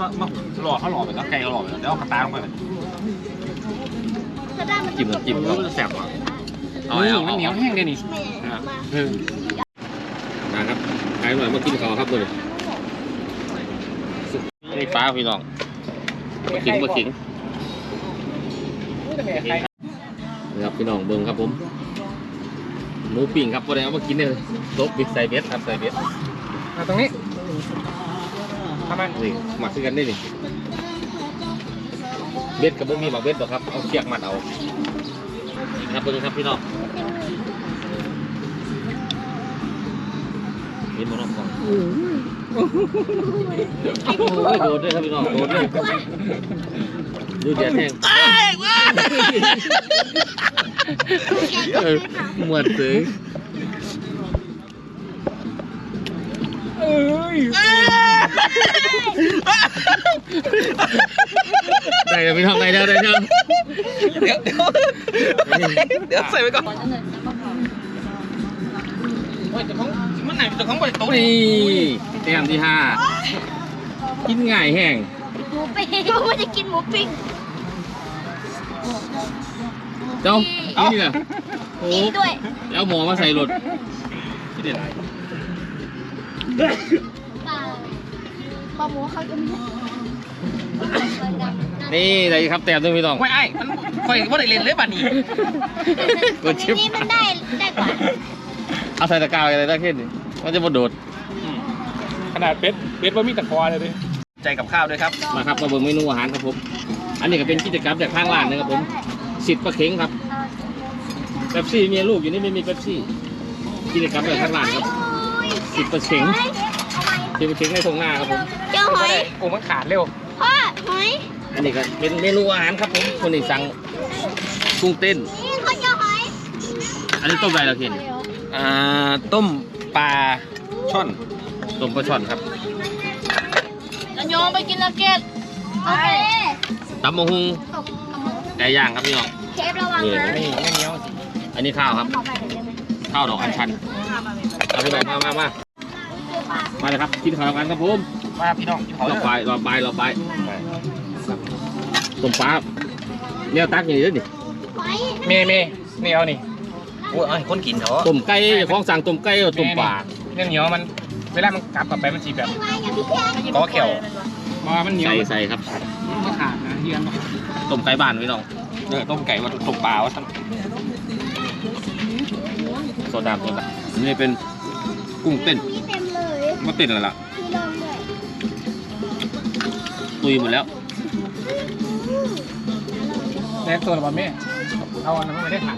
มาหล่อเขาหล่อไปแล้วไก่เขาหล่อไปแล้วเดี๋ยวเอากระตาลงไปจิ้มน้ำจิ้มมันครับก็จะแสบกว่าเอานี่เอามันเอาเหนียวแห้งเลยนี่เออนะครับใครหน่อยมากินข้าวครับตัวนี้นี่ปลาพี่น้องมาขิงมาขิงนี่ครับพี่น้องเบิ้งครับผมหมูปิ้งครับวันนี้เอามากินเลยตบบิ๊กใส่เบ็ดครับใส่เบ็ดมาตรงนี้ ทำไมนี่หมักด้วยกันได้นี่เบ็ดกับบุมีหมักเบ็ดหรอกครับ เอาเชือกมัดเอานี่ครับเบิ้งครับพี่น้องเห็นบนน้องกล่องโอ้ยโดดด้วยครับพี่น้องโดดด้วยดูเดียดแห้งเออหมวดเลย เอ้ยได้แล้วพี่น้องได้แล้วได้แล้วเดี๋ยวเดี๋ยวเดี๋ยวใส่ไปก่อนโอ้ยจะของมันไหนจะของบริโต๊ะนี่นี่แต้มที่ห้ากินง่ายแห้งหมูปิ้งกูไม่ได้กินหมูปิ้งเจ้านี่เหรอโอ้กินด้วยแล้วหมอมาใส่รถที่เด็ดอะไรเปล่าปลาหมูเขาจะไม่นี่อะไรครับแต้มด้วยพี่น้องไม่ไอ้มันคอยว่าได้เล่นเลยบัดนี้กดชิป นี่มันได้ได้กว่าเอาใส่ตะกร้าอะไรได้ขึ้นมันจะมาโดด ขนาดเป็ดเป็ดว่ามีตะคอเลยดิใจกับข้าวด้วยครับ มาครับมาเบิ่งเมนูอาหารครับผม อันนี้ก็เป็นกิจกรรมจากทางร้านนะครับผมสิทธิ์ปลาเข็งครับเป๊ปซี่เมียลูกอยู่นี่ไม่มีเป๊ปซี่ กิจกรรมจากทางร้านครับ สิทธิ์ปลาเข็งสิทธิ์ปลาเข็งในทงหน้าครับผมเจ้าหอยกูมันขาดเร็วพ่อหอยอันนี้ก็เป็นเมนูอาหารครับผมคนนี้สั่งกุ้งเต้นนี่เขาเจ้าหอยอันนี้ต้มอะไรเราเห็นอ่าต้มปลาช่อนต้มปลาช่อนครับแล้วโยมไปกินนักเก็ตโอเคตำมะฮุงไก่ย่างครับพี่น้องเชฟระวังนะนี่ไม่เหนียวอันนี้ข้าวครับขอไปหน่อยได้ไหมข้าวดอกอัญชันเอาพี่น้องมามามา มาเลยครับกินข้าวกันครับผมมาพี่น้องกินเขารเลอยบายรอบายรอบายต้มปลาเนี่ยตักอย่างนี้ด้วยนี่หอยเมย์เมย์นี่เอานี่โอ้ยเอาให้คนกินเถอะต้มไก่ของสั่งต้มไก่เอาต้มปลาเนี่ยเหนียวมันเวลามันกลับกลับไปมันจีแบบไว้อย่าพี่แค่ก้อเขียวมามันเหนียวใส่ใส่ครับไม่ขาดนะเฮียนต้มไก่บ้านพี่น้องเออต้มไก่ว่าต้มปลาว่าท่านโซดาโซดานี่เป็นกุ้งเต้น นี่เต็มเลยมาเต้นแล้วล่ะมีลมด้วยตุยหมดแล้วแน่ตัวหรือเปล่าแม่ เอาอันนั้นไม่ได้ขาด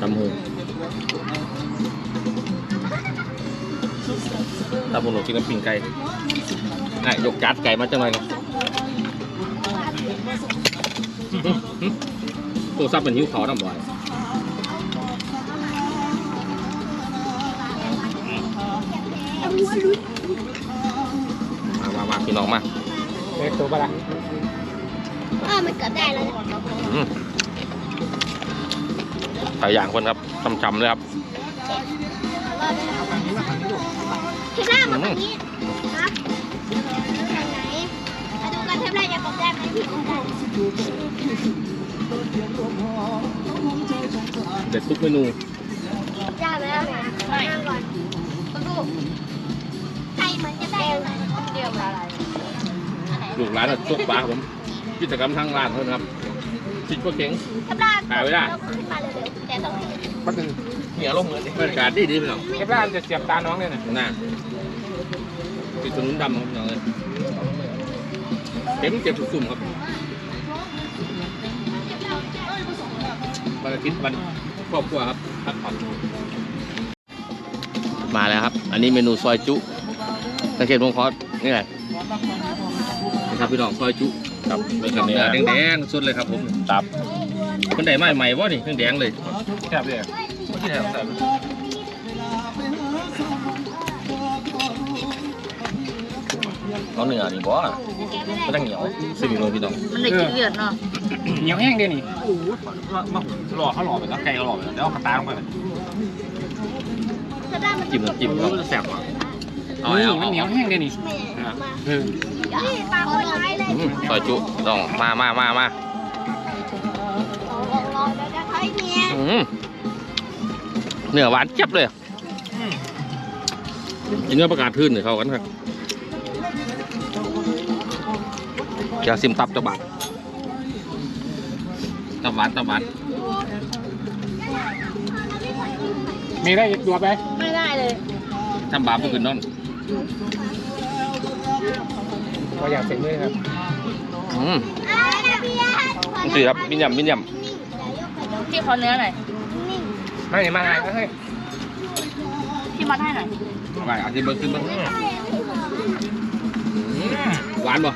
ตำหูตำหูหนูกินกับปิ้งไก่อะยกจัดไก่มาจังเลยครับตัวซับเป็นหิวเขาน้ำบ่อย มามามาพี่น้องมาเล็กตัวปะล่ะอ่ามันเกือบได้แล้วเนี่ยอืมใส่อย่างคนครับจำๆเลยครับเทปหน้ามาตรงนี้ครับทางไหนมาดูกันเทปหน้าจะตกได้ไหมพี่ได้เด็ดทุกเมนู เดียวอะไรลูกร้านอะชุกปลาครับผม กิจกรรมทางร้านเท่านั้นครับชิดก็เก่งเทปหน้าหาไว้ได้ เราขึ้นมาเร็วๆแต่ต้องมันเป็นเหนียวลงเหมือนดิบรรยากาศดีดีพี่น้องเก็บร้านจะเสียบตาน้องเลยนะหน้าติดถนนดำครับพี่น้องเลยเต็มเก็บทุกสุ่มครับวันอาทิตย์วันครอบครัวครับพักผ่อนมาแล้วครับ อันนี้เมนูซอยจุตะเคียนพงคอส นี่แหละนะครับพี่น้องซอยจุครับเป็นกับเนื้อแดงๆสุดเลยครับผมตับคนใดไม่ใหม่วะนี่เครื่องแดงเลยแซ่บเลยที่แซ่บแซ่บเอาเนื้อนี่บ่ไม่ต้องเหนียวสิบโลพี่น้องมันได้กินเลือดเนาะเหนียวแห้งเดียวนี่มาหล่อเขาหล่อไปแล้วไก่เขาหล่อไปแล้วเดี๋ยวเอากระตาลงไปเทปหน้ามันจิ้มน้ำจิ้มคมัรับนจะแสบกว่าเอานี่เอามันเอาเหนียวแห้งเลยนี่แม่มาเออนี่ปลาคนร้ายเลยอืมซอยจุต้องมามามามาลองลองเดี๋ยวจะใช้เนี่ยอืมเนื้อหวานเจ็บเลยกินเนื้อประกาศพื้นเนี่ยเข้ากันครับจะซิมตับตะบาดตับหวานตับหวานมีได้ตัวไปไม่ได้เลยทำบาปก็คือนอน ก็อยากเสร็จเลยครับอืมอ่าเบียร์นี่สิครับมินยำมินยพี่ขอเนื้อหน่อยนิ่งไม่มาหาเฮ้ยพี่มัดให้หน่อยำไปเอาที่เบิร์ขึ้นมาใช่ไม่ถึงอืมหวานป่ะ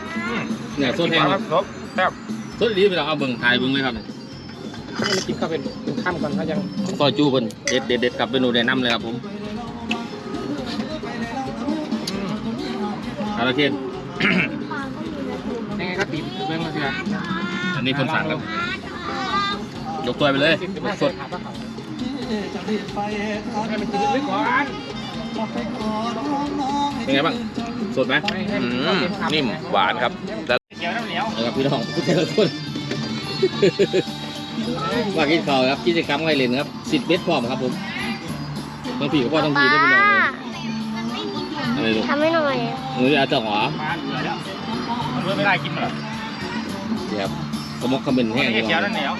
เนี่ยโซดแห้งครับครบแซ่บโซดดีไปแล้วเอาเบิ่งถ่ายเบิ่งเลยครับให้มันกินข้าวเป็นเป็นข้ามก่อนเขายังซอยจูเพิ่นเด็ดเด็ดเด็ดกับเมนูแนะนำเลยครับผมอาราเคน ยังไงก็ติดเบื้องมาสิครับอันนี้คนสั่งครับ ยกตัวไปเลยสดให้มันกินลึกก่อนเป็นไงบ้างสดไหมอืมนิ่มหวานครับแล้วเขียวน้ำเหนียวนะครับพี่น้องผู้ชายคนว่ากินข้าวครับกิจกรรมไงเล่นครับสิทธิ์เบ็ดพร้อมครับผมต้องผีกับพ่อต้องผีได้พี่น้อง อะไรลูกทำให้หน่อยหนูอาจจะหวามาเหลือแล้วมันไม่ได้กินหรอเดี๋ยวสมกคอมเมนต์แห้งเขียวดีกน้ำเหนียวว่า